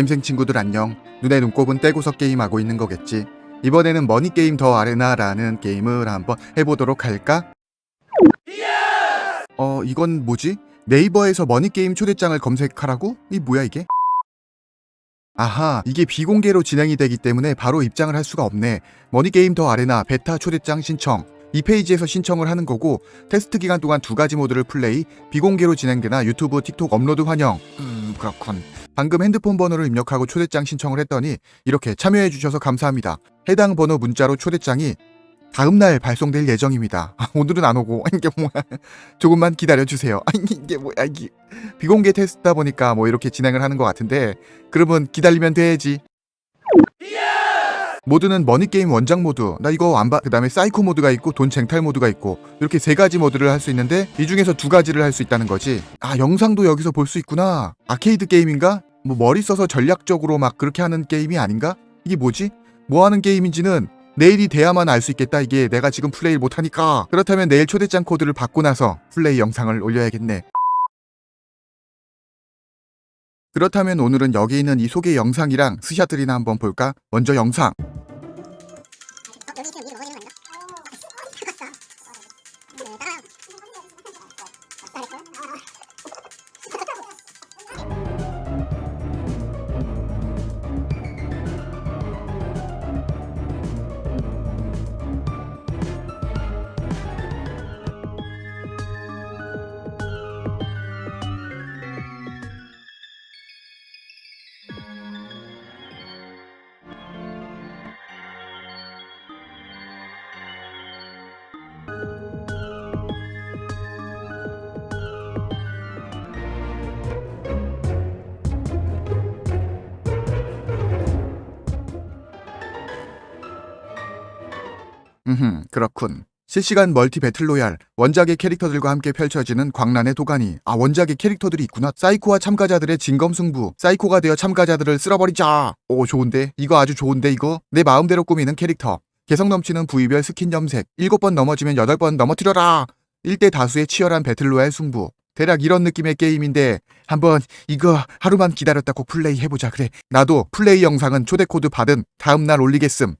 겜생 친구들 안녕. 눈에 눈곱은 떼고서 게임하고 있는 거겠지. 이번에는 머니 게임 더 아레나라는 게임을 한번 해보도록 할까? 어, 이건 뭐지? 네이버에서 머니게임 초대장을 검색하라고? 이 뭐야 이게? 아하, 이게 비공개로 진행이 되기 때문에 바로 입장을 할 수가 없네. 머니게임 더 아레나 베타 초대장 신청. 이 페이지에서 신청을 하는 거고 테스트 기간 동안 두 가지 모드를 플레이, 비공개로 진행되나 유튜브, 틱톡 업로드 환영. 음, 그렇군. 방금 핸드폰 번호를 입력하고 초대장 신청을 했더니 이렇게 참여해 주셔서 감사합니다. 해당 번호 문자로 초대장이 다음 날 발송될 예정입니다. 아, 오늘은 안 오고 이게 뭐야? 조금만 기다려 주세요. 아니 이게 뭐야 이게 비공개 테스트다 보니까 뭐 이렇게 진행을 하는 것 같은데 그러면 기다리면 돼야지. 모드는 머니게임 원작 모드 나 이거 안 봐. 그 다음에 사이코 모드가 있고 돈 쟁탈 모드가 있고 이렇게 세 가지 모드를 할 수 있는데 이 중에서 두 가지를 할 수 있다는 거지 아 영상도 여기서 볼 수 있구나 아케이드 게임인가? 뭐 머리 써서 전략적으로 막 그렇게 하는 게임이 아닌가? 이게 뭐지? 뭐 하는 게임인지는 내일이 돼야만 알 수 있겠다. 이게 내가 지금 플레이를 못하니까. 그렇다면 내일 초대장 코드를 받고 나서 플레이 영상을 올려야겠네. 그렇다면 오늘은 여기 있는 이 소개 영상이랑 스샷들이나 한번 볼까? 먼저 영상 음, 그렇군. 실시간 멀티 배틀로얄, 원작의 캐릭터들과 함께 펼쳐지는 광란의 도가니. 아, 원작의 캐릭터들이 있구나. 사이코와 참가자들의 진검승부. 사이코가 되어 참가자들을 쓸어버리자. 오, 좋은데? 이거 아주 좋은데, 이거? 내 마음대로 꾸미는 캐릭터. 개성 넘치는 부위별 스킨 염색. 일곱 번 넘어지면 여덟 번 넘어뜨려라. 1대 다수의 치열한 배틀로얄 승부. 대략 이런 느낌의 게임인데 한번 이거 하루만 기다렸다 꼭 플레이 해보자 그래 나도 플레이 영상은 초대 코드 받은 다음날 올리겠음